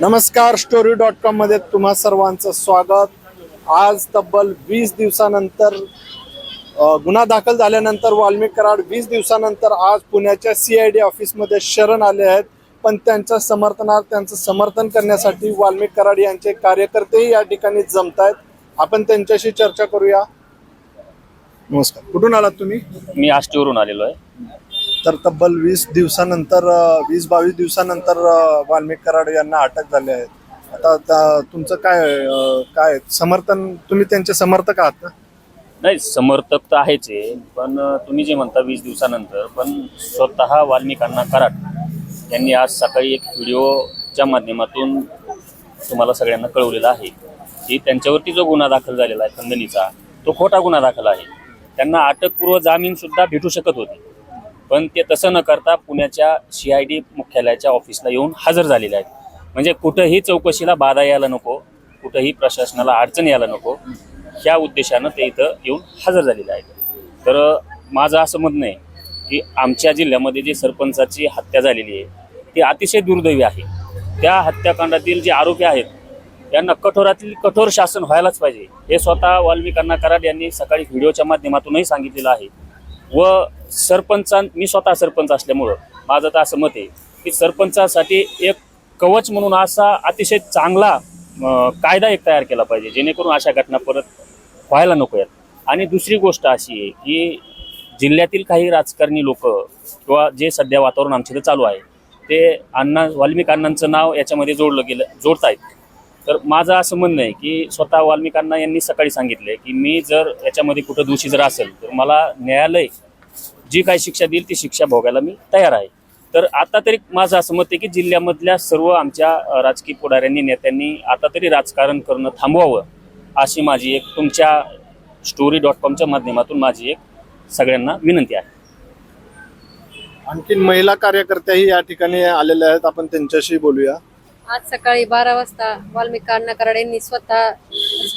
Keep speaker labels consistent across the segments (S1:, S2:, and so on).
S1: नमस्कार story dot कॉममध्ये तुम्हा सर्वांचं स्वागत. आज तब्बल वीस दिवसानंतर गुन्हा दाखल झाल्यानंतर वाल्मिक कराड वीस दिवसानंतर आज पुण्याच्या सी आय डी ऑफिसमध्ये शरण आले आहेत. पण त्यांच्या समर्थनार्थ त्यांचं समर्थन करण्यासाठी वाल्मिक कराड यांचे कार्यकर्तेही या ठिकाणी जमत आहेत. आपण त्यांच्याशी चर्चा करूया. नमस्कार. कुठून आलात तुम्ही?
S2: मी आष्टीवरून आलेलो आहे.
S1: तर तब्बल वीस दिवसानंतर वीस बावीस दिवसानंतर वाल्मिक कराड यांना अटक झाली आहे. आता त्या- तुमचं काय काय समर्थन तुम्ही त्यांचे समर्थक आहात ना?
S2: नाही समर्थक तर आहेच आहे पण तुम्ही जे म्हणता वीस दिवसानंतर पण स्वतः वाल्मिकांना कराड यांनी आज सकाळी एक व्हिडिओच्या माध्यमातून तुम्हाला सगळ्यांना कळवलेला आहे की त्यांच्यावरती जो गुन्हा दाखल झालेला आहे खंदणीचा तो खोटा गुन्हा दाखल आहे. त्यांना अटकपूर्व जामीन सुद्धा भेटू शकत होती. पण ते तसं न करता पुण्याच्या सी आय डी मुख्यालयाच्या ऑफिसला येऊन हजर झालेले आहेत. म्हणजे कुठंही चौकशीला बाधा यायला नको कुठंही प्रशासनाला अडचण यायला नको ह्या उद्देशानं ते इथं येऊन हजर झालेले आहेत. तर माझं असं म्हणणं आहे की आमच्या जिल्ह्यामध्ये जी सरपंचाची हत्या झालेली आहे ती अतिशय दुर्दैवी आहे. त्या हत्याकांडातील जे आरोपी आहेत यांना कठोरातील कठोर शासन व्हायलाच पाहिजे. हे स्वतः वाल्मिकांना कराड यांनी सकाळी व्हिडिओच्या माध्यमातूनही सांगितलेलं आहे. व सरपंचां मी स्वतः सरपंच असल्यामुळं माझं तर असं मत आहे की सरपंचासाठी एक कवच म्हणून असा अतिशय चांगला कायदा एक तयार केला पाहिजे जेणेकरून अशा घटना परत व्हायला नको आहेत आणि दुसरी गोष्ट अशी आहे की जिल्ह्यातील काही राजकारणी लोक किंवा जे सध्या वातावरण आमच्या इथं चालू आहे ते अण्णा वाल्मिक अण्णांचं नाव याच्यामध्ये जोडलं गेलं जोडतायत. तर माझं असं म्हणणं आहे की स्वतः वाल्मिकांना यांनी सकाळी सांगितलं की मी जर याच्यामध्ये कुठं दोषी जर असेल तर मला न्यायालय जी काही शिक्षा देईल ती शिक्षा भोगायला मी तयार आहे. तर आता तरी माझं असं मत आहे की जिल्ह्यामधल्या सर्व आमच्या राजकीय पुढाऱ्यांनी नेत्यांनी आता तरी राजकारण करणं थांबवावं अशी माझी एक तुमच्या स्टोरी डॉट कॉमच्या माध्यमातून माझी एक सगळ्यांना विनंती आहे.
S1: आणखीन महिला कार्यकर्त्याही या ठिकाणी आलेल्या आहेत आपण त्यांच्याशी बोलूया.
S3: आज सकाळी बारा वाजता वाल्मिक अण्णा कराड यांनी स्वतः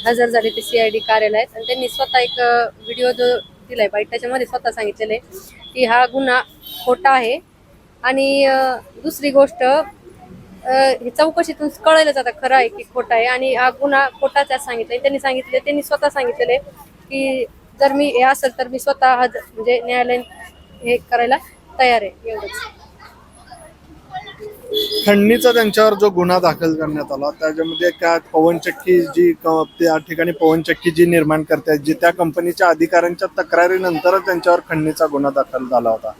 S3: हजर झाले ते सीआयडी कार्यालयात. आणि त्यांनी स्वतः एक व्हिडिओ जो दिलाय बाईट त्याच्यामध्ये स्वतः सांगितलेलं आहे की हा गुन्हा खोटा आहे. आणि दुसरी गोष्ट हे चौकशीतून कळायला जातं खरं आहे की खोटा आहे. आणि हा गुन्हा खोटाच आहे सांगितलं त्यांनी सांगितले त्यांनी स्वतः सांगितलेले की जर मी हे असेल तर मी स्वतः हज म्हणजे न्यायालयीन हे करायला तयार आहे. एवढंच.
S1: खंडणीचा त्यांच्यावर जो गुन्हा दाखल करण्यात आला त्याच्यामध्ये काय पवनचक्की जी त्या ठिकाणी पवनचक्की जी निर्माण करते जी त्या कंपनीच्या अधिकाऱ्यांच्या तक्रारीनंतरच त्यांच्यावर खंडणीचा गुन्हा दाखल झाला होता.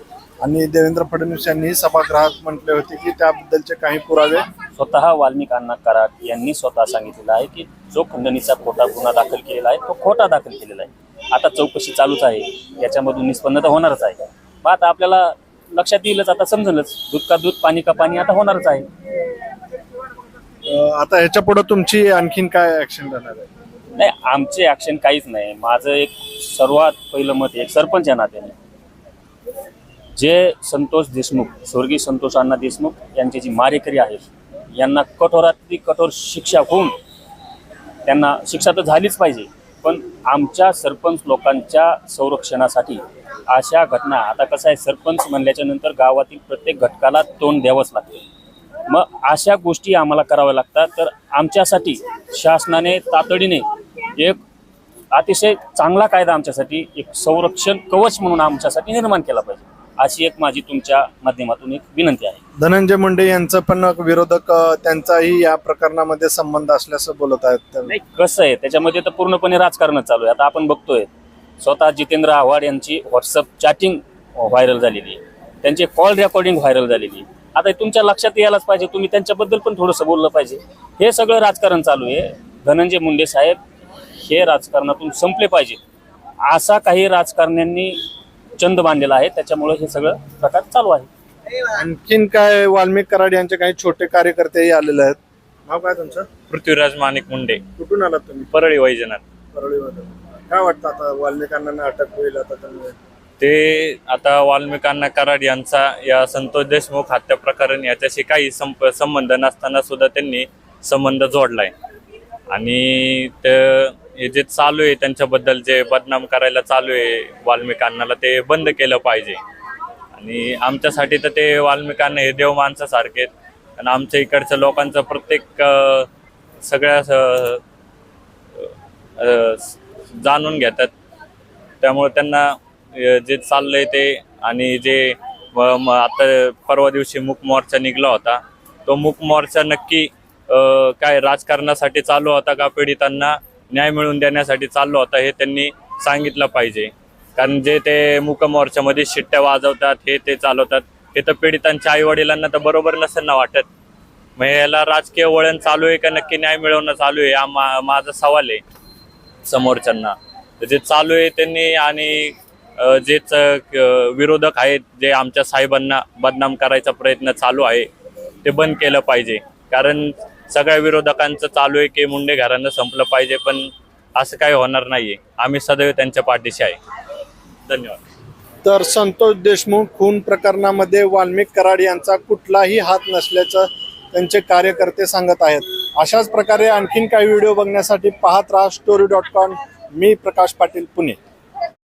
S1: आणि देवेंद्र फडणवीस यांनी सभागृहात म्हटले होते की त्याबद्दलचे काही पुरावे
S2: स्वतः वाल्मिकांना कराड यांनी स्वतः सांगितलेलं आहे की जो खंडणीचा खोटा गुन्हा दाखल केलेला आहे तो खोटा दाखल केलेला आहे. आता चौकशी चालूच आहे. याच्यामधून निष्पन्न तर होणारच आहे. मग आता आपल्याला लक्षात येईलच. आता समजेलच. दूध का दूध पाणी का पाणी आता होणारच आहे.
S1: अं, आता ह्याच्या पुढे तुमची आणखीन काय ऍक्शन राहणार आहे?
S2: नाही आमचे ऍक्शन काहीच नाही. माझं एक सर्वात पहिलं मत एक सरपंच या नात्याने. जे संतोष देशमुख स्वर्गीय संतोष अण्णा देशमुख यांची जी मारेकरी आहेत यांना कठोरातली कठोर शिक्षा होऊन त्यांना शिक्षा तर झालीच पाहिजे. पण आमच्या सरपंच लोकांच्या संरक्षणासाठी अशा घटना आता कसं आहे सरपंच म्हणल्याच्या नंतर गावातील प्रत्येक घटकाला तोंड द्यावंच लागतं. मग अशा गोष्टी आम्हाला कराव्या लागतात. तर आमच्यासाठी शासनाने तातडीने एक अतिशय चांगला कायदा आमच्यासाठी एक संरक्षण कवच म्हणून आमच्यासाठी निर्माण केला पाहिजे. अशी एक माझी तुमच्या माध्यमातून एक विनंती आहे.
S1: धनंजय मुंडे यांचं पण विरोधक त्यांचाही या प्रकरणामध्ये संबंध असल्याचं बोलत आहेत.
S2: नाही कसं आहे त्याच्यामध्ये तर पूर्णपणे राजकारणच चालू आहे. आता आपण बघतोय स्वतः जितेंद्र आव्हाड यांची व्हॉट्सअप चॅटिंग व्हायरल झालेली आहे. त्यांची कॉल रेकॉर्डिंग व्हायरल झालेली आहे. आता हे तुमच्या लक्षात यायलाच पाहिजे तुम्ही त्यांच्याबद्दल पण थोडंसं बोललं पाहिजे. हे सगळं राजकारण चालू आहे. धनंजय मुंडे साहेब हे राजकारणातून संपले पाहिजे. असा काही राजकारण्यांनी चंद बांधलेला आहे त्याच्यामुळे हे सगळं प्रकार चालू आहे.
S1: आणखीन काय वाल्मिक कराड यांचे काही छोटे कार्यकर्तेही आलेले आहेत? नाव काय तुमचं?
S4: पृथ्वीराज माणिक मुंडे.
S1: कुठून आलात तुम्ही?
S4: परळी वैजनाथ.
S1: परळीमध्ये काय वाटतं आता वाल्मिकांना अटक होईल आता त्यामुळे?
S4: ते आता वाल्मिकांना कराड यांचा या संतोष देशमुख हत्या प्रकरण याच्याशी काही संप संबंध नसताना सुद्धा त्यांनी संबंध जोडलाय. आणि ते हे जे चालू आहे त्यांच्याबद्दल जे बदनाम करायला चालू आहे वाल्मिकांना ते बंद केलं पाहिजे. आणि आमच्यासाठी तर ते वाल्मिकांना हे देव माणसासारखे आहेत. आणि आमच्या इकडच्या लोकांचं प्रत्येक सगळ्या जाणून घेतात. त्यामुळे त्यांना जे चाललंय ते आणि जे म- आता परवा दिवशी मूक मोर्चा निघला होता. तो मूक मोर्चा नक्की काय राजकारणासाठी चालू होता का पीडितांना न्याय मिळवून देण्यासाठी चालू होता हे त्यांनी सांगितलं पाहिजे. कारण जे ते मूक मोर्चामध्ये शिट्ट्या वाजवतात हे ते चालवतात हे तर पीडितांच्या आईवडिलांना तर बरोबर नसेल ना वाटत. मग याला राजकीय वळण चालू आहे का नक्की न्याय मिळवणं चालू आहे? हा मा- माझा सवाल आहे. समोरच्यांना. तर जे चालू आहे त्यांनी आणि जे च- विरोधक आहेत जे आमच्या साहेबांना बदनाम करायचा प्रयत्न चालू आहे ते बंद केलं पाहिजे. कारण सगळ्या विरोधकांचं चालू आहे की मुंडे घरानं संपलं पाहिजे पण असं काही होणार नाहीये. आम्ही सदैव त्यांच्या पाठीशी आहे. धन्यवाद.
S1: तर संतोष देशमुख खून प्रकरणामध्ये वाल्मिक कराड यांचा कुठलाही हात नसल्याचं त्यांचे कार्यकर्ते सांगत आहेत. अशाच प्रकारे आणखीन काही व्हिडिओ बघण्यासाठी पाहत राहा स्टोरी डॉट कॉम मी प्रकाश पाटील पुणे.